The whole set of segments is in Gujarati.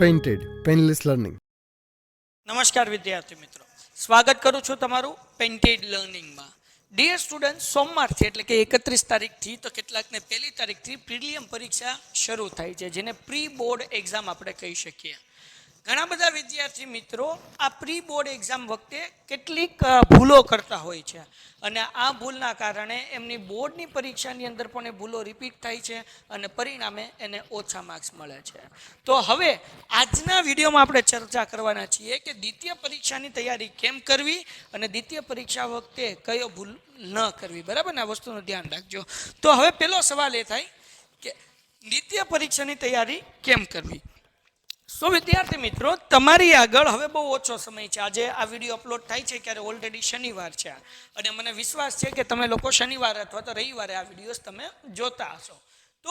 Painted, પેનલેસ લર્નિંગ નમસ્કાર વિદ્યાર્થી મિત્રો. સ્વાગત કરું છું તમારું પેન્ટેડ લર્નિંગમાં ડિયર સ્ટુડન્ટ સોમવારથી એટલે કે એકત્રીસ તારીખથી તો કેટલાકને પહેલી તારીખથી પ્રિલિયમ પરીક્ષા શરૂ થાય છે જેને પ્રી બોર્ડ એક્ઝામ આપણે કહી શકીએ. ઘણા બધા વિદ્યાર્થી મિત્રો આ પ્રી બોર્ડ એક્ઝામ વખતે કેટલીક ભૂલો કરતા હોય છે. અને આ ભૂલના કારણે એમની બોર્ડની પરીક્ષાની અંદર પણ એ ભૂલો રિપીટ થાય છે અને પરિણામે એને ઓછા માર્ક્સ મળે છે. તો હવે આજના વિડીયોમાં આપણે ચર્ચા કરવાના છીએ કે દ્વિતીય પરીક્ષાની તૈયારી કેમ કરવી અને દ્વિતીય પરીક્ષા વખતે કયો ભૂલ ન કરવી. બરાબર ને? આ વસ્તુનું ધ્યાન રાખજો. તો હવે પહેલો સવાલ એ થાય કે દ્વિતીય પરીક્ષાની તૈયારી કેમ કરવી? સો વિદ્યાર્થી મિત્રો, તમારી આગળ હવે બહુ ઓછો સમય છે. આજે આ વીડિયો અપલોડ થાય છે ત્યારે ઓલરેડી શનિવાર છે. અને મને વિશ્વાસ છે કે તમે લોકો શનિવાર અથવા તો રવિવારે આ વિડીયોઝ તમે જોતા હશો. તો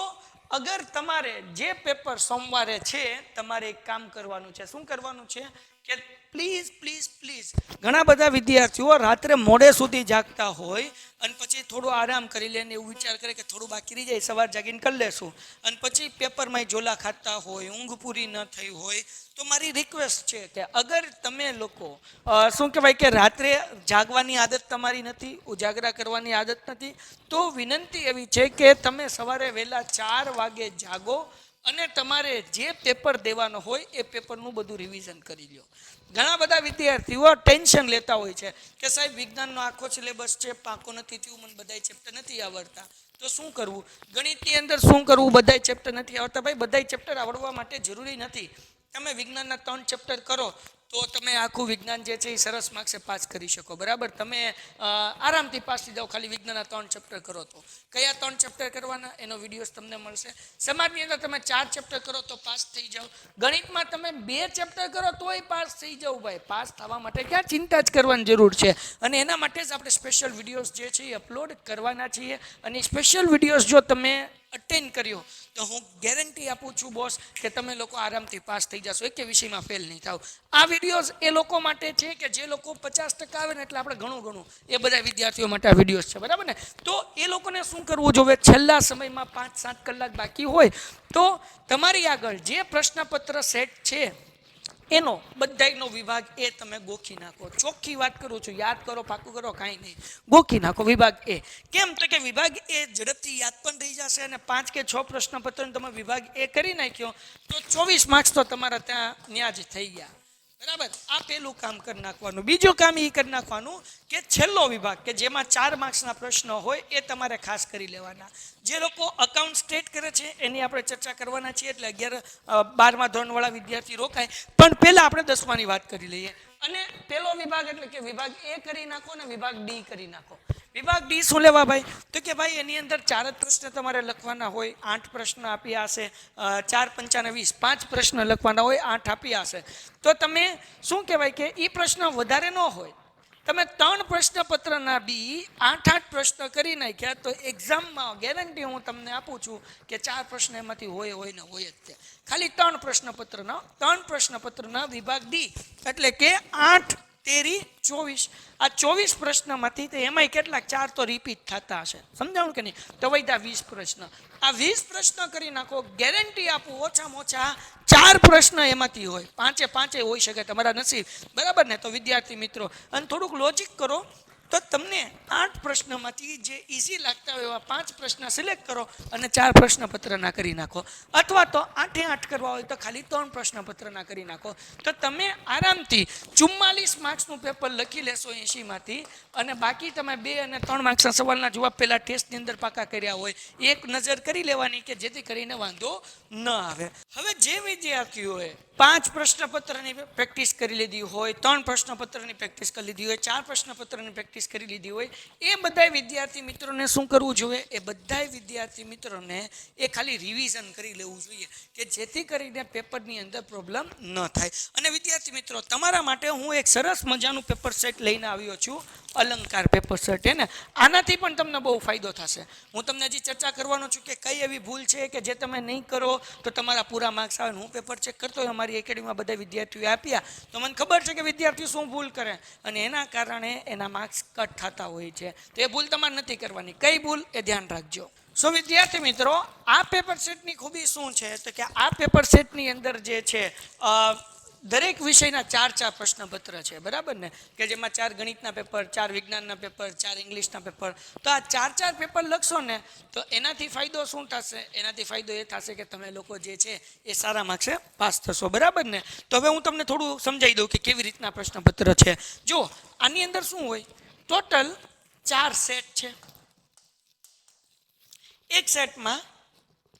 અગર તમારે જે પેપર સોમવારે છે, તમારે એક કામ કરવાનું છે. શું કરવાનું છે? કે પ્લીઝ પ્લીઝ પ્લીઝ. ઘણા બધા વિદ્યાર્થીઓ રાત્રે મોડે સુધી જાગતા હોય અને પછી થોડું આરામ કરી લે ને એવું વિચાર કરે કે થોડું બાકી રહી જાય, સવાર જાગીને કરી લેશું. અને પછી પેપરમાં ઝોલા ખાતા હોય, ઊંઘ પૂરી ન થઈ હોય, તો મારી રિક્વેસ્ટ છે કે અગર તમે લોકો શું કહેવાય કે રાત્રે જાગવાની આદત તમારી નથી, ઉજાગરા કરવાની આદત નથી, તો વિનંતી એવી છે કે તમે સવારે વહેલા ચાર વાગે જાગો અને તમારે જે પેપર દેવાનો હોય એ પેપરનું બધું રિવિઝન કરી લો ઘણા બધા વિદ્યાર્થીઓ ટેન્શન લેતા હોય છે કે સાહેબ, વિજ્ઞાનનો આખો સિલેબસ છે, પાકો નથી થયું, મને બધાય ચેપ્ટર નથી આવડતા. તો શું કરવું? ગણિતની અંદર શું કરવું? બધાય ચેપ્ટર નથી આવડતા. ભાઈ, બધાય ચેપ્ટર આવડવા માટે જરૂરી નથી. તમે વિજ્ઞાનના ત્રણ ચેપ્ટર કરો તો તમે આખું વિજ્ઞાન જે છે એ સરસ માર્ક્સે પાસ કરી શકો, બરાબર? તમે આરામથી પાસ થઈ જાઓ, ખાલી વિજ્ઞાનના ત્રણ ચેપ્ટર કરો તો. કયા ત્રણ ચેપ્ટર કરવાના? એનો વિડીયોઝ તમને મળશે. સમાજની અંદર તમે ચાર ચેપ્ટર કરો તો પાસ થઈ જાઓ. ગણિતમાં તમે બે ચેપ્ટર કરો તોય પાસ થઈ જાઓ ભાઈ. પાસ થવા માટે ક્યાં ચિંતા જ કરવાની જરૂર છે? અને એના માટે જ આપણે સ્પેશિયલ વિડીયોઝ જે છે એ અપલોડ કરવાના છીએ. અને સ્પેશિયલ વિડીયોઝ જો તમે અટેન્ડ કર્યો તો હું ગેરંટી આપું છું બોસ કે તમે લોકો આરામથી પાસ થઈ જશો. એક વિષયમાં ફેલ નહીં થાવ. આ વિડીયોઝ એ લોકો માટે છે કે જે લોકો પચાસ ટકા આવે ને એટલે આપણે ઘણું ઘણું. એ બધા વિદ્યાર્થીઓ માટે આ વિડીયોઝ છે, બરાબર ને? તો એ લોકોને શું કરવું જોઈએ? છેલ્લા સમયમાં પાંચ સાત કલાક બાકી હોય તો તમારી આગળ જે પ્રશ્નપત્ર સેટ છે એનો બધાયનો વિભાગ એ તમે ગોખી નાખો. ચોખ્ખી વાત કરું છું, યાદ કરો, પાકું કરો, કાંઈ નહીં. ગોખી નાખો વિભાગ એ. કેમ તો કે વિભાગ એ ઝડપથી યાદ પણ રહી જશે અને પાંચ કે છ પ્રશ્નપત્રને તમે વિભાગ એ કરી નાખ્યો, તો ચોવીસ માર્ક્સ તો તમારા ત્યાં ત્યાં જ થઈ ગયા. બરાબર? આ પેલું કામ કરી નાખવાનું. બીજું કામ એ કરી નાખવાનું કે છેલ્લો વિભાગ, કે જેમાં ચાર માર્ક્સના પ્રશ્નો હોય એ તમારે ખાસ કરી લેવાના. જે લોકો અકાઉન્ટ સ્ટેટ કરે છે, એની આપણે ચર્ચા કરવાના છીએ, એટલે અગિયાર બારમા ધોરણવાળા વિદ્યાર્થી રોકાય. પણ પહેલાં આપણે દસમાની વાત કરી લઈએ. અને પેલો વિભાગ એટલે કે વિભાગ એ કરી નાખો ને વિભાગ ડી કરી નાખો. વિભાગ ડી શું લેવા ભાઈ? તો કે ભાઈ, એની અંદર ચાર જ પ્રશ્ન તમારે લખવાના હોય, આઠ પ્રશ્ન આપ્યા હશે ચાર પંચાને વીસ, પાંચ પ્રશ્ન લખવાના હોય, આઠ આપ્યા હશે તો તમે શું કહેવાય કે એ પ્રશ્ન વધારે ન હોય. તમે ત્રણ પ્રશ્નપત્રના બી આઠ આઠ પ્રશ્ન કરી નાખ્યા, તો એક્ઝામમાં ગેરંટી હું તમને આપું છું કે ચાર પ્રશ્ન એમાંથી હોય હોય ને હોય જ તે. ખાલી ત્રણ પ્રશ્નપત્રના ત્રણ પ્રશ્નપત્રના વિભાગ ડી. એટલે કે આઠ તેરી ચોવીસ. આ ચોવીસ પ્રશ્નમાંથી તો એમાંય કેટલાક ચાર તો રિપીટ થતા હશે. સમજાવું કે નહીં? તો વૈદા વીસ પ્રશ્ન. આ વીસ પ્રશ્ન કરી નાખો ગેરંટી આપું, ઓછામાં ઓછા ચાર પ્રશ્ન એમાંથી હોય. પાંચે પાંચે હોઈ શકે તમારા નસીબ. બરાબર ને? તો વિદ્યાર્થી મિત્રો, અને થોડુંક લોજિક કરો. તો તમને આઠ પ્રશ્નમાંથી જે ઇઝી લાગતા હોય એવા પાંચ પ્રશ્ન સિલેક્ટ કરો અને ચાર પ્રશ્નપત્રના કરી નાખો. અથવા તો આઠે આઠ કરવા હોય તો ખાલી ત્રણ પ્રશ્નપત્રના કરી નાખો. તો તમે આરામથી ચુમ્માલીસ માર્ક્સનું પેપર લખી લેશો એંશીમાંથી અને બાકી તમે બે અને ત્રણ માર્ક્સના સવાલના જવાબ પહેલાં ટેસ્ટની અંદર પાકા કર્યા હોય, એક નજર કરી લેવાની કે જેથી કરીને વાંધો ન આવે. હવે જે વિદ્યાર્થીઓએ પાંચ પ્રશ્નપત્રની પ્રેક્ટિસ કરી લીધી હોય, ત્રણ પ્રશ્નપત્રની પ્રેક્ટિસ કરી લીધી હોય, ચાર પ્રશ્નપત્રની પ્રેક્ટિસ કરી લીધી હોય, એ બધા વિદ્યાર્થી મિત્રોને શું કરવું જોઈએ? એ બધા વિદ્યાર્થી મિત્રોને એ ખાલી રિવિઝન કરી લેવું જોઈએ કે જેથી કરીને પેપરની અંદર પ્રોબ્લેમ ન થાય. અને વિદ્યાર્થી મિત્રો, તમારા માટે હું એક સરસ મજાનું પેપર સેટ લઈને આવ્યો છું. અલંકાર પેપર સેટ હે ને? આનાથી પણ તમને બહુ ફાયદો થશે. હું તમને હજી ચર્ચા કરવાનો છું કે કઈ એવી ભૂલ છે કે જે તમે નહીં કરો, તો તમારા પૂરા માર્ક્સ આવે હું પેપર ચેક કરતો હોય અમારી એકેડમીમાં બધા વિદ્યાર્થીઓ આપ્યા. તો મને ખબર છે કે વિદ્યાર્થીઓ શું ભૂલ કરે. અને એના કારણે એના માર્ક્સ કટ થતા હોય છે. તો એ ભૂલ તમારે નથી કરવાની. કઈ ભૂલ? એ ધ્યાન રાખજો. સો વિદ્યાર્થી મિત્રો, આ પેપર સેટની ખૂબી શું છે? તો કે આ પેપર સેટની અંદર જે છે દરેક વિષયના ચાર ચાર પ્રશ્નપત્ર છે, બરાબર ને? કે જેમાં ચાર ગણિતના પેપર, ચાર વિજ્ઞાનના પેપર, ચાર ઇંગ્લિશના પેપર. તો આ ચાર ચાર પેપર લખશો ને, તો એનાથી ફાયદો શું થશે? એનાથી ફાયદો એ થશે કે તમે લોકો જે છે એ સારા માર્ક્સે પાસ થશો, બરાબર ને? તો હવે હું તમને થોડું સમજાવી દઉં કે કેવી રીતના પ્રશ્નપત્ર છે. જો આની અંદર શું હોય? ટોટલ ચાર સેટ છે. એક સેટમાં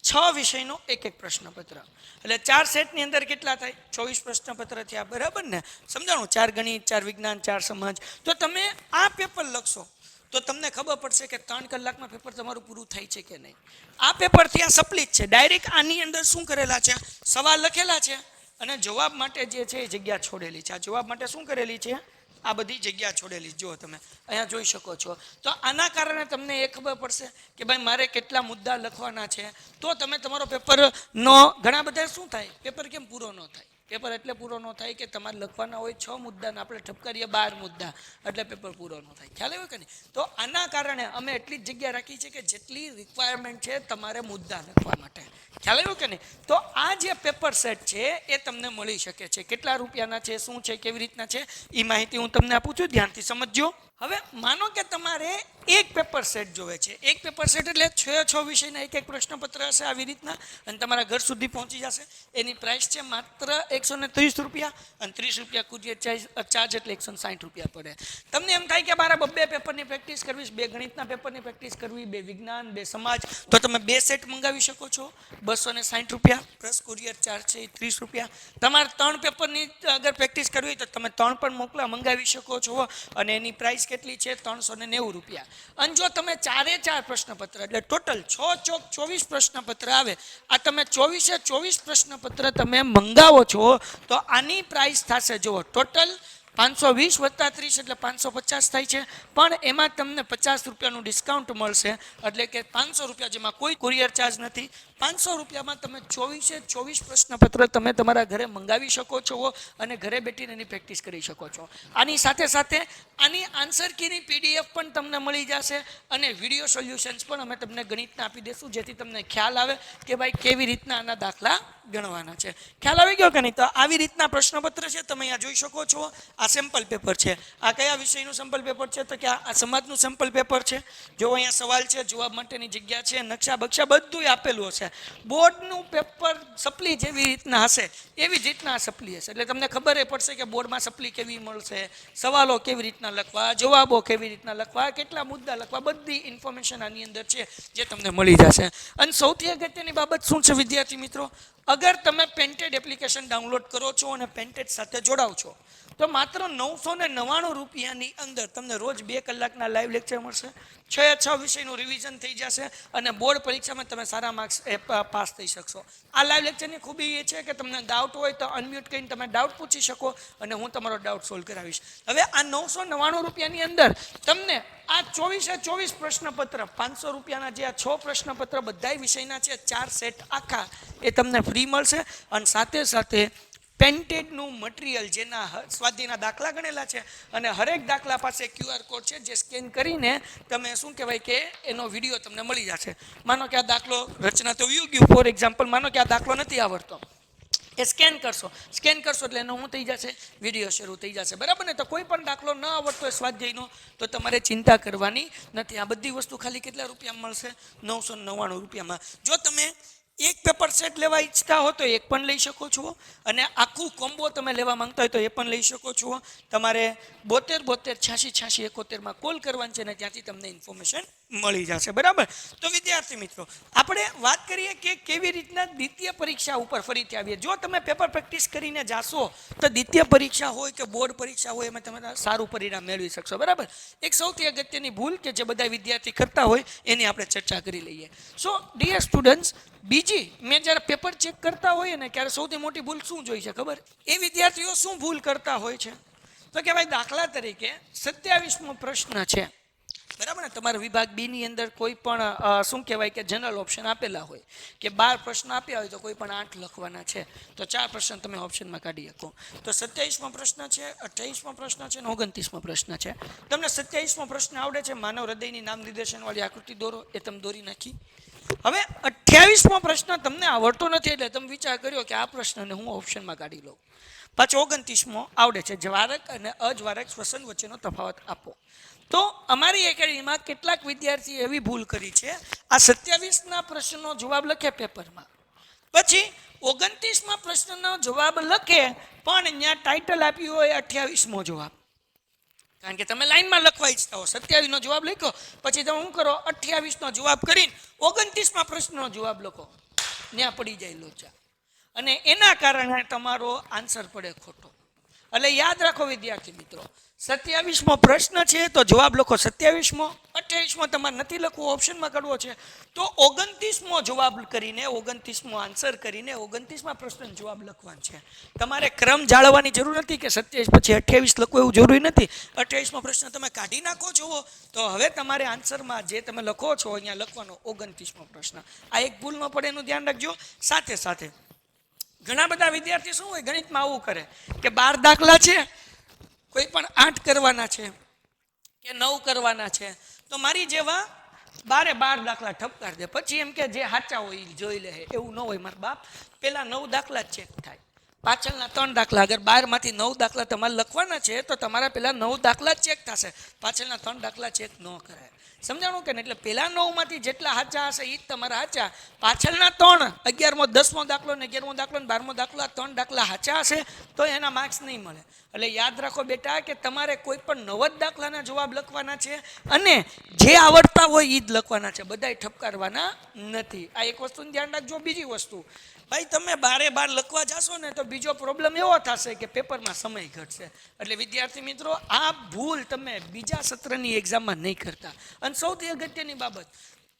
છ વિષયનો એક એક પ્રશ્નપત્ર. એટલે ચાર સેટની અંદર કેટલા થાય? ચોવીસ પ્રશ્નપત્ર થયા, બરાબર ને? સમજાણું? ચાર ગણિત, ચાર વિજ્ઞાન, ચાર સમાજ. તો તમે આ પેપર લખશો, તો તમને ખબર પડશે કે ત્રણ કલાકમાં પેપર તમારું પૂરું થાય છે કે નહીં. આ પેપરથી આ સપ્લિત છે. ડાયરેક્ટ આની અંદર શું કરેલા છે? સવાલ લખેલા છે. અને જવાબ માટે જે છે એ જગ્યા છોડેલી છે. આ જવાબ માટે શું કરેલી છે? આ બધી જગ્યા છોડેલી જો તમે, અહીંયા જોઈ શકો છો. તો આના કારણે તમને એ ખબર પડશે કે ભાઈ મારે કેટલા મુદ્દા લખવાના છે. તો તમે તમારો પેપરનો ઘણા બધા શું થાય? પેપર કેમ પૂરો ન થાય? પેપર એટલે પૂરો ન થાય કે તમારે લખવાના હોય છ મુદ્દાને આપણે ઠપકારીએ બાર મુદ્દા, એટલે પેપર પૂરો ન થાય. ખ્યાલ આવ્યો કે નહીં? તો આના કારણે અમે એટલી જ જગ્યા રાખી છે કે જેટલી રિક્વાયરમેન્ટ છે તમારે મુદ્દા લખવા માટે. ખ્યાલ આવ્યો કે નહીં? તો આ જે પેપર સેટ છે એ તમને મળી શકે છે. કેટલા રૂપિયાના છે, શું છે, કેવી રીતના છે એ માહિતી હું તમને આપું છું. ધ્યાનથી સમજજો. હવે માનો કે તમારે એક પેપર સેટ જોવે છે. એક પેપર સેટ એટલે છ છ વિષયના એક એક પ્રશ્નપત્ર હશે આવી રીતના અને તમારા ઘર સુધી પહોંચી જશે. એની પ્રાઇસ છે માત્ર એકસો ને ત્રીસ રૂપિયા અને ત્રીસ રૂપિયા કુરિયર ચાર્જ ચાર્જ એટલે એકસો ને સાઠ રૂપિયા પડે. તમને એમ થાય કે મારા બબ્બે પેપરની પ્રેક્ટિસ કરવી બે ગણિતના પેપરની પ્રેક્ટિસ કરવી, બે વિજ્ઞાન, બે સમાજ. તો તમે બે સેટ મંગાવી શકો છો. બસો ને સાઠ રૂપિયા પ્લસ કુરિયર ચાર્જ છે એ ત્રીસ રૂપિયા. તમારે ત્રણ પેપરની અગર પ્રેક્ટિસ કરવી તો તમે ત્રણ પણ મોકલા, મંગાવી શકો છો. અને એની પ્રાઇસ કેટલી છે? ત્રણસો ને નેવું રૂપિયા. અને જો તમે ચારે ચાર પ્રશ્નપત્ર, એટલે ટોટલ છ ચોક ચોવીસ પ્રશ્નપત્ર આવે, આ તમે ચોવીસે ચોવીસ પ્રશ્નપત્ર તમે મંગાવો છો, તો આની પ્રાઇસ થશે, જુઓ, ટોટલ પાંચસો વીસ વત્તા ત્રીસ એટલે પાંચસો પચાસ થાય છે. પણ એમાં તમને પચાસ રૂપિયાનું ડિસ્કાઉન્ટ મળશે. એટલે કે પાંચસો રૂપિયા જેમાં કોઈ કુરિયર ચાર્જ નથી. પાંચસો રૂપિયામાં તમે ચોવીસે ચોવીસ પ્રશ્નપત્ર તમે તમારા ઘરે મંગાવી શકો છો અને ઘરે બેઠીને એની પ્રેક્ટિસ કરી શકો છો. આની સાથે સાથે આની આન્સર કીની પીડીએફ પણ તમને મળી જશે અને વીડિયો સોલ્યુશન્સ પણ અમે તમને ગણિતના આપી દઈશું જેથી તમને ખ્યાલ આવે કે ભાઈ કેવી રીતના આના દાખલા ગણવાના છે. ખ્યાલ આવી ગયો કે નહીં? તો આવી રીતના પ્રશ્નપત્ર છે, તમે અહીંયા જોઈ શકો છો. આ સેમ્પલ પેપર છે. આ કયા વિષયનું સેમ્પલ પેપર છે? તો કે આ સમાજનું સેમ્પલ પેપર છે. જો અહીંયા સવાલ છે, જવાબ માટેની જગ્યા છે, નકશા બક્ષા બધું આપેલું હશે. બોર્ડનું પેપર સપ્લી જેવી રીતના હશે? એવી જ રીતના આ સપ્લી હશે. એટલે તમને ખબર એ પડશે કે બોર્ડમાં સપ્લી કેવી મળશે, સવાલો કેવી રીતના લખવા, જવાબો કેવી રીતના લખવા, કેટલા મુદ્દા લખવા, બધી ઇન્ફોર્મેશન આની અંદર છે જે તમને મળી જશે. અને સૌથી અગત્યની બાબત શું છે, વિદ્યાર્થી મિત્રો? અગર તમે પેન્ટેડ એપ્લિકેશન ડાઉનલોડ કરો છો અને પેન્ટેડ સાથે જોડાવ છો તો માત્ર નવસો ને નવ્વાણું રૂપિયાની અંદર તમને રોજ બે કલાકના લાઈવ લેક્ચર મળશે. છ છ વિષયનું રિવિઝન થઈ જશે અને બોર્ડ પરીક્ષામાં તમે સારા માર્ક્સ પાસ થઈ શકશો. આ લાઈવ લેક્ચરની ખૂબી એ છે કે તમને ડાઉટ હોય તો અનમ્યુટ કરીને તમે ડાઉટ પૂછી શકો અને હું તમારો ડાઉટ સોલ્વ કરાવીશ. હવે આ નવસો નવ્વાણું રૂપિયાની અંદર તમને આ ચોવીસે ચોવીસ પ્રશ્નપત્ર, પાંચસો રૂપિયાના જે આ છ પ્રશ્નપત્ર બધાય વિષયના છે, ચાર સેટ આખા એ તમને ફ્રી મળશે અને સાથે સાથે પેન્ટેડનું મટીરિયલ જેના સ્વાધ્યાયના દાખલા ગણેલા છે અને હરેક દાખલા પાસે ક્યુઆર કોડ છે જે સ્કેન કરીને તમે શું કહેવાય કે એનો વીડિયો તમને મળી જશે. માનો કે આ દાખલો રચના તો વ્યુ ગયું ફોર એક્ઝામ્પલ માનો કે આ દાખલો નથી આવડતો. એ સ્કેન કરશો. સ્કેન કરશો એટલે એનો શું થઈ જશે? વીડિયો શરૂ થઈ જશે. બરાબર ને? તો કોઈ પણ દાખલો ન આવડતો હોય સ્વાધ્યાયનો, તો તમારે ચિંતા કરવાની નથી. આ બધી વસ્તુ ખાલી કેટલા રૂપિયામાં મળશે? નવસો નવ્વાણું રૂપિયામાં. જો તમે એક પેપર સેટ લેવા ઈચ્છતા હો તો એક પણ લઈ શકો છો. અને આખું કોમ્બો તમે લેવા માંગતા હોય તો એ પણ લઈ શકો છો. તમારે બોતેર બોતેર છ્યાસી છ્યાસી એકોતેરમાં કોલ કરવાની છે ને ત્યાંથી તમને ઇન્ફોર્મેશન મળી જશે. બરાબર? તો વિદ્યાર્થી મિત્રો, આપણે વાત કરીએ કે કેવી રીતના દ્વિતીય પરીક્ષા ઉપર ફરીથી આવીએ. જો તમે પેપર પ્રેક્ટિસ કરીને જાશો, તો દ્વિતીય પરીક્ષા હોય કે બોર્ડ પરીક્ષા હોય, એમાં તમે સારું પરિણામ મેળવી શકશો. બરાબર? એક સૌથી અગત્યની ભૂલ કે જે બધા વિદ્યાર્થી કરતા હોય, એની આપણે ચર્ચા કરી લઈએ. સો ડિયર સ્ટુડન્ટ્સ બીજી, મેં જ્યારે પેપર ચેક કરતા હોઈએ ને, ત્યારે સૌથી મોટી ભૂલ શું જોઈ છે ખબર? એ વિદ્યાર્થીઓ શું ભૂલ કરતા હોય છે? તો કે ભાઈ દાખલા તરીકે, સત્યાવીસમો પ્રશ્ન છે. બરાબર ને? તમારા વિભાગ બીની અંદર કોઈ પણ શું કહેવાય કે જનરલ ઓપ્શન આપેલા હોય કે બાર પ્રશ્ન આપ્યા હોય તો કોઈ પણ આઠ લખવાના છે, તો ચાર પ્રશ્ન તમે ઓપ્શનમાં કાઢી શકો. તો સત્યાવીસમો પ્રશ્ન છે, અઠ્યાવીસમો પ્રશ્ન છે અને ઓગણત્રીસમો પ્રશ્ન છે. તમને સત્યાવીસમો પ્રશ્ન આવડે છે, માનવ હૃદયની નામ નિર્દેશનવાળી આકૃતિ દોરો, એ તમે દોરી નાખી. હવે અઠ્યાવીસમો પ્રશ્ન તમને આવડતો નથી એટલે તમે વિચાર કર્યો કે આ પ્રશ્નને હું ઓપ્શનમાં કાઢી લઉં. પાછો ઓગણત્રીસમો આવડે છે, જ્વારક અને અજવારક શ્વસન વચ્ચેનો તફાવત આપો. તો અમારી એકેડમીમાં કેટલાક વિદ્યાર્થીએ એવી ભૂલ કરી છે. આ સત્યાવીસના પ્રશ્નનો જવાબ લખે પેપરમાં. પછી ઓગણત્રીસમાં પ્રશ્નનો જવાબ લખે, પણ અહીંયા ટાઇટલ આપ્યું હોય અઠ્યાવીસમો જવાબ. કારણ કે તમે લાઈનમાં લખવા ઈચ્છતા હો. સત્યાવીસનો જવાબ લખ્યો, પછી તમે શું કરો? અઠ્યાવીસનો જવાબ કરીને ઓગણત્રીસમાં પ્રશ્નનો જવાબ લખો. ત્યાં પડી જાય લોચા. અને એના કારણે તમારો આન્સર પડે ખોટો. એટલે યાદ રાખો વિદ્યાર્થી મિત્રો, સત્યાવીસમો પ્રશ્ન છે, તો જવાબ લખો સત્યાવીસમો, અઠ્યાવીસમો તમારે નથી લખવું ઓપ્શનમાં કરવો છે. તો ઓગણત્રીસમો જવાબ કરીને, ઓગણત્રીસમો આન્સર કરીને, ઓગણત્રીસમાં પ્રશ્ન જવાબ લખવાનો છે. તમારે ક્રમ જાળવવાની જરૂર નથી કે સત્યાવીસ પછી અઠ્યાવીસ લખવું એવું જરૂરી નથી. અઠ્યાવીસમો પ્રશ્ન તમે કાઢી નાખો છો તો હવે તમારે આન્સરમાં જે તમે લખો છો, અહીંયા લખવાનો ઓગણત્રીસમો પ્રશ્ન. આ એક ભૂલ ન પડે, એનું ધ્યાન રાખજો. સાથે સાથે ઘણા બધા વિદ્યાર્થી શું હોય, ગણિતમાં આવું કરે કે બાર દાખલા છે, કોઈ પણ આઠ કરવાના છે કે નવ કરવાના છે, તો મારી જેવા બારે બાર દાખલા ઠપકાર દે. પછી એમ કે જે સાચા હોય એ જોઈ લે, એવું ન હોય મારા બાપ. પેલા નવ દાખલા ચેક થાય. પાછળના ત્રણ દાખલા, અગર બારમાંથી નવ દાખલા તમારે લખવાના છે, તો તમારા પેલા નવ દાખલા ચેક થશે. પાછળના ત્રણ દાખલા ચેક ન કરાય. સમજાણું કે ને એટલે પહેલા નવમાંથી જેટલા સાચા હશે એ જ તમારા સાચા પાછળના ત્રણ, અગિયારમો, દસમો દાખલો ને અગિયારમો દાખલો ને બારમો દાખલો, આ ત્રણ દાખલા સાચા હશે તો એના માર્ક્સ નહીં મળે. એટલે યાદ રાખો બેટા કે તમારે કોઈ પણ નવ જ દાખલાના જવાબ લખવાના છે અને જે આવડતા હોય એ જ લખવાના છે. બધાય ઠપકારવાના નથી. આ એક વસ્તુનું ધ્યાન રાખજો, બીજી વસ્તુ. ભાઈ, તમે બારે બાર લખવા જાશો ને તો બીજો પ્રોબ્લેમ એવો થશે કે પેપરમાં સમય ઘટશે. એટલે વિદ્યાર્થી મિત્રો, આ ભૂલ તમે બીજા સત્રની એક્ઝામમાં નહીં કરતા. અને સૌથી અગત્યની બાબત,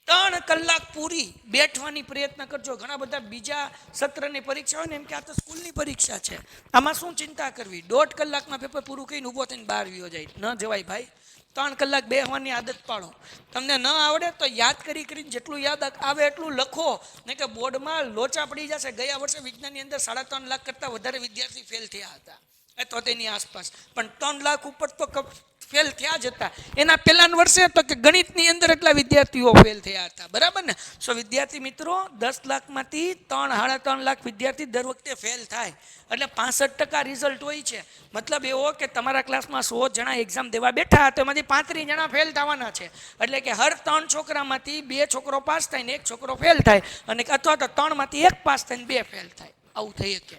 ત્રણ કલાક પૂરી બેઠવાની પ્રયત્ન કરજો. ઘણા બધા બીજા સત્રની પરીક્ષા હોય ને, એમ કે આ તો સ્કૂલની પરીક્ષા છે. આમાં શું ચિંતા કરવી? દોઢ કલાકમાં પેપર પૂરું કરીને ઊભો થઈને બહાર વ્યો જાય. ન જવાય ભાઈ. ત્રણ કલાક બેહવાની આદત પાડો. તમને ન આવડે તો યાદ કરી કરીને જેટલું યાદ આવે એટલું લખો. નહીં કે બોર્ડમાં લોચા પડી જશે. ગયા વર્ષે વિજ્ઞાનની અંદર સાડા ત્રણ લાખ કરતાં વધારે વિદ્યાર્થી ફેલ થયા હતા. એ તો તેની આસપાસ. પણ ત્રણ લાખ ઉપર તો ફેલ થયા જ હતા. એના પહેલાના વર્ષે તો કે ગણિતની અંદર એટલા વિદ્યાર્થીઓ ફેલ થયા હતા. બરાબર ને? સો વિદ્યાર્થી મિત્રો, દસ લાખમાંથી ત્રણ, સાડા ત્રણ લાખ વિદ્યાર્થી દર વખતે ફેલ થાય. એટલે પાસઠ ટકા રિઝલ્ટ હોય છે. મતલબ એવો કે તમારા ક્લાસમાં સો જણા એક્ઝામ દેવા બેઠા તો એમાંથી પાંત્રીસ જણા ફેલ થવાના છે. એટલે કે હર ત્રણ છોકરામાંથી બે છોકરો પાસ થાય ને એક છોકરો ફેલ થાય. અને અથવા તો ત્રણમાંથી એક પાસ થાય ને બે ફેલ થાય. આવું થઈ શકે.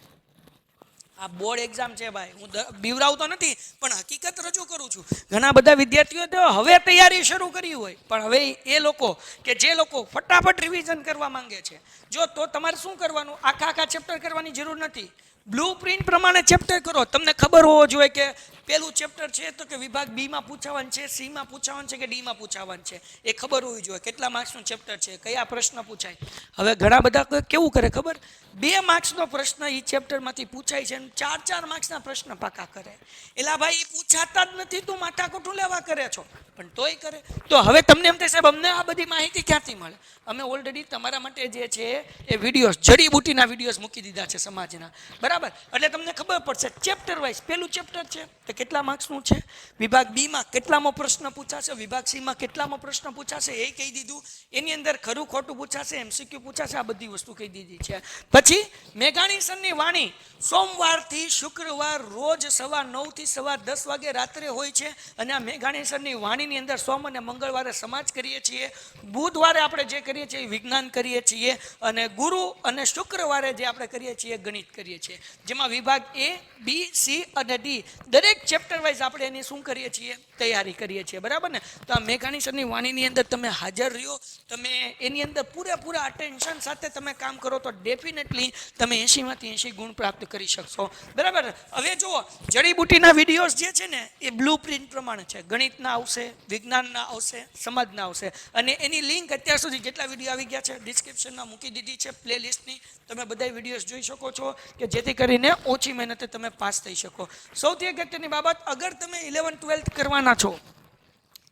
આ બોર્ડ એક્ઝામ છે ભાઈ. હું બીવરાવતો નથી, પણ હકીકત રજૂ કરું છું. ઘણા બધા વિદ્યાર્થીઓ તો હવે તૈયારી શરૂ કરી હોય. પણ હવે એ લોકો, કે જે લોકો ફટાફટ રિવિઝન કરવા માંગે છે. જો તો તમારે શું કરવાનું? આખા આખા ચેપ્ટર કરવાની જરૂર નથી. બ્લુ પ્રિન્ટ પ્રમાણે ચેપ્ટર કરો. તમને ખબર હોવો જોઈએ કે પેલું ચેપ્ટર છે તો કે વિભાગ બીમાં પૂછાવાનું છે સીમાં પૂછાવાનું છે કે ડીમાં પૂછાવાનું છે? એ ખબર હોવી જોઈએ. કેટલા માર્ક્સનું ચેપ્ટર છે? કયા પ્રશ્ન પૂછાય? હવે ઘણા બધા કેવું કરે ખબર? બે માર્ક્સનો પ્રશ્ન એ ચેપ્ટરમાંથી પૂછાય છે ચાર ચાર માર્ક્સના પ્રશ્ન પાકા કરે. એલા ભાઈ એ પૂછાતા જ નથી, તું માથાકૂટું લેવા કરે છો? પણ તોય કરે. તો હવે તમને એમ થાય, સાહેબ, અમને આ બધી માહિતી ક્યાંથી મળે? અમે ઓલરેડી તમારા માટે જે છે, એ વિડીયોઝ જડીબુટીના વિડીયોઝ મૂકી દીધા છે સમાજના. બરાબર? એટલે તમને ખબર પડશે ચેપ્ટર વાઇઝ પેલું ચેપ્ટર છે, તો કેટલા માર્ક્સનું છે? વિભાગ બીમાં કેટલામો પ્રશ્ન પૂછાશે? વિભાગ સીમાં કેટલામો પ્રશ્ન પૂછાશે? એ કહી દીધું. એની અંદર ખરું ખોટું પૂછાશે? એમસીક્યુ પૂછાશે? આ બધી વસ્તુ કહી દીધી છે. પછી મેઘાણી સરની વાણી, સોમવારથી શુક્રવાર રોજ સવા નવથી સવા દસ વાગે રાત્રે હોય છે અને આ મેઘાણી સરની વાણીની અંદર સોમ અને મંગળવારે સમાજ કરીએ છીએ. બુધવારે આપણે જે કરીએ છીએ એ વિજ્ઞાન કરીએ છીએ અને ગુરુ અને શુક્રવારે જે આપણે કરીએ છીએ ગણિત કરીએ છીએ. જેમાં વિભાગ એ બી સી અને ડી દરેક ચેપ્ટર વાઇઝ આપણે એની શું કરીએ છીએ? તૈયારી કરીએ છીએ. બરાબર ને? તો આ મેઘાણી વાણીની અંદર તમે હાજર રહ્યો. તમે એની અંદર પૂરેપૂરા અટેન્શન સાથે તમે કામ કરો તો ડેફિનેટલી તમે એંશીમાંથી એંશી ગુણ પ્રાપ્ત કરી શકશો. બરાબર? હવે જુઓ જડીબુટીના વિડીયોઝ જે છે ને, એ બ્લુ પ્રિન્ટ પ્રમાણે છે. ગણિતના આવશે, વિજ્ઞાનના આવશે, સમાજના આવશે. અને એની લિંક અત્યાર સુધી જેટલા વીડિયો આવી ગયા છે ડિસ્ક્રિપ્શનમાં મૂકી દીધી છે પ્લે લિસ્ટની તમે બધા વિડીયોઝ જોઈ શકો છો કે જેથી કરીને ઓછી મહેનતે તમે પાસ થઈ શકો. સૌથી અગત્યની બાબત અગર તમે ઇલેવન ટ્વેલ્થ કરવાના છો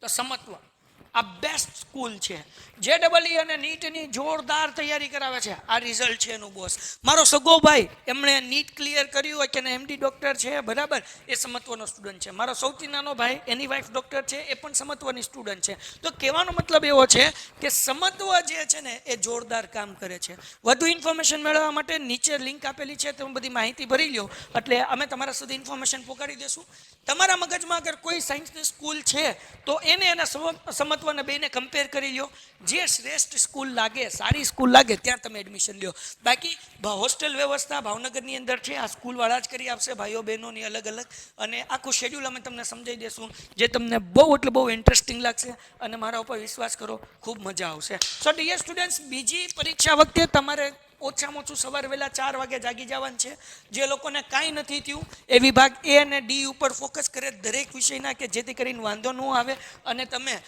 તો સમત્વ. આ બેસ્ટ સ્કૂલ છે. જે ડબલ ઈ અને નીટની જોરદાર તૈયારી કરાવે છે. આ રિઝલ્ટ છે એનું બોસ મારો સગો ભાઈ, એમણે નીટ ક્લિયર કર્યું હોય કે એમડી ડૉક્ટર છે, બરાબર? એ સમત્વનો સ્ટુડન્ટ છે. મારો સૌથી નાનો ભાઈ, એની વાઈફ ડૉક્ટર છે, એ પણ સમત્વની સ્ટુડન્ટ છે. તો કહેવાનો મતલબ એવો છે કે સમત્વ જે છે ને, એ જોરદાર કામ કરે છે. વધુ ઇન્ફોર્મેશન મેળવવા માટે નીચે લિંક આપેલી છે તમે બધી માહિતી ભરી લો એટલે અમે તમારા સુધી ઇન્ફોર્મેશન પહોંચાડી દેશું. તમારા મગજમાં અગર કોઈ સાયન્સની સ્કૂલ છે, તો એને અને સમ- અને બેને કમ્પેર કરી લો જે શ્રેષ્ઠ સ્કૂલ લાગે, સારી સ્કૂલ લાગે, ત્યાં તમે એડમિશન લ્યો. બાકી હોસ્ટેલ વ્યવસ્થા ભાવનગરની અંદર છે, આ સ્કૂલવાળા જ કરી આપશે, ભાઈઓ બહેનોની અલગ અલગ. અને આખું શેડ્યુલ અમે તમને સમજાવી દેશું, જે તમને બહુ એટલે બહુ ઇન્ટરેસ્ટિંગ લાગશે અને મારા ઉપર વિશ્વાસ કરો, ખૂબ મજા આવશે. સો ડિયર સ્ટુડન્ટ્સ બીજી પરીક્ષા વખતે તમારે ઓછામાં ઓછું સવાર વહેલા ચાર વાગે જાગી જવાનું છે. જે લોકોને કાંઈ નથી થયું, એ વિભાગ એ અને ડી ઉપર ફોકસ કરે દરેક વિષયના કે જેથી કરીને વાંધો ન આવે અને તમે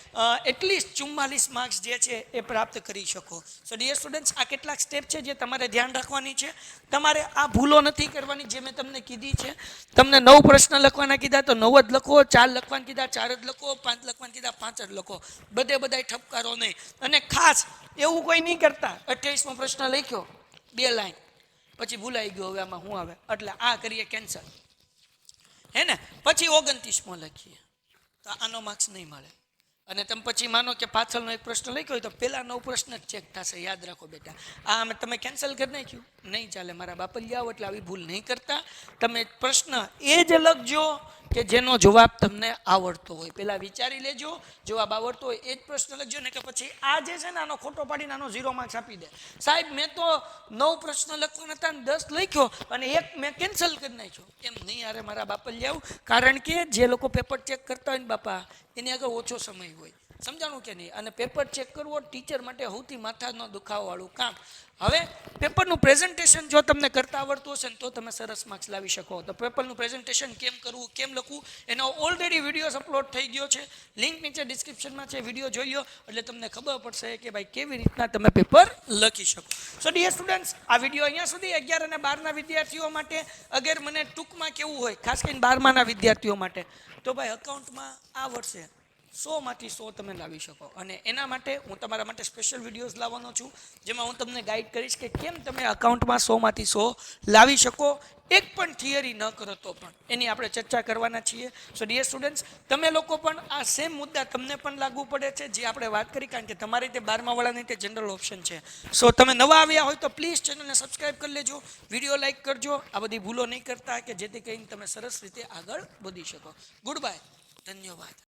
એટલીસ્ટ ચુમ્માલીસ માર્ક્સ જે છે એ પ્રાપ્ત કરી શકો. સો ડિયર સ્ટુડન્ટ્સ આ કેટલાક સ્ટેપ છે જે તમારે ધ્યાન રાખવાની છે. તમારે આ ભૂલો નથી કરવાની જે મેં તમને કીધી છે. તમને નવ પ્રશ્ન લખવાના કીધા, તો નવ જ લખો, ચાર લખવાના કીધા, ચાર જ લખો, પાંચ લખવાના કીધા, પાંચ જ લખો. બધે બધાય ઠપકારો નહીં. અને ખાસ એવું કોઈ નહીં કરતા. અઠ્યાવીસમો પ્રશ્ન લખ્યો. બે લાઈન. પછી ભૂલાઈ ગયો હવે આમાં શું આવે? એટલે આ કરીએ કેન્સલ હે ને? પછી ઓગણત્રીસમાં લખીએ. તો આનો માર્ક્સ નહીં મળે. અને તમે પછી માનો કે પાછળનો એક પ્રશ્ન લખ્યો હોય તો પહેલા નવ પ્રશ્ન જ ચેક થશે. યાદ રાખો બેટા. આ અમે તમે કેન્સલ કરી નાખ્યું. નહીં ચાલે. મારા બાપલિયા આવો એટલે આવી ભૂલ નહીં કરતા. તમે પ્રશ્ન એ જ લખજો કે જેનો જવાબ તમને આવડતો હોય. પહેલાં વિચારી લેજો, જવાબ આવડતો હોય, એ જ પ્રશ્ન લખજો, ને કે પછી આ જે છે ને આનો ખોટો પાડીને આનો ઝીરો માર્ક્સ આપી દે. સાહેબ, મેં તો નવ પ્રશ્ન લખવાના હતા ને દસ લખ્યો, અને એક મેં કેન્સલ કરી નાખ્યો. એમ નહીં અરે મારા બાપા લઈ આવું કારણ કે જે લોકો પેપર ચેક કરતા હોય ને બાપા, એની આગળ ઓછો સમય હોય. સમજાણું કે નહીં? અને પેપર ચેક કરવો ટીચર માટે સૌથી માથાનો દુખાવાવાળું કામ. હવે પેપરનું પ્રેઝન્ટેશન જો તમને કરતા આવડતું હશે ને, તો તમે સરસ માર્ક્સ લાવી શકો. તો પેપરનું પ્રેઝન્ટેશન કેમ કરવું, કેમ લખવું, એનો ઓલરેડી વિડીયોઝ અપલોડ થઈ ગયો છે. લિંક નીચે ડિસ્ક્રિપ્શનમાં છે વીડિયો જોઈ એટલે તમને ખબર પડશે કે ભાઈ કેવી રીતના તમે પેપર લખી શકો. સો ડીયર સ્ટુડન્ટ્સ આ વીડિયો અહીંયા સુધી. અગિયાર અને બારના વિદ્યાર્થીઓ માટે અગર મને ટૂંકમાં કેવું હોય, ખાસ કરીને બારમાના વિદ્યાર્થીઓ માટે, તો ભાઈ અકાઉન્ટમાં આ વર્ષે સોમાંથી સો તમે લાવી શકો. અને એના માટે હું તમારા માટે સ્પેશિયલ વિડીયોઝ લાવવાનો છું, જેમાં હું તમને ગાઈડ કરીશ કે કેમ તમે અકાઉન્ટમાં સોમાંથી સો લાવી શકો. એક પણ થિયરી ન કરો તો પણ. એની આપણે ચર્ચા કરવાના છીએ. સો ડિયર સ્ટુડન્ટ્સ તમે લોકો પણ આ સેમ મુદ્દા તમને પણ લાગુ પડે છે, જે આપણે વાત કરી, કારણ કે તમારી તે બારમા વાળાની તે જનરલ ઓપ્શન છે. સો તમે નવા આવ્યા હોય તો પ્લીઝ ચેનલને સબસ્ક્રાઈબ કરી લેજો વીડિયો લાઈક કરજો. આ બધી ભૂલો નહીં કરતા કે જેથી કરીને તમે સરસ રીતે આગળ વધી શકો. ગુડ બાય ધન્યવાદ.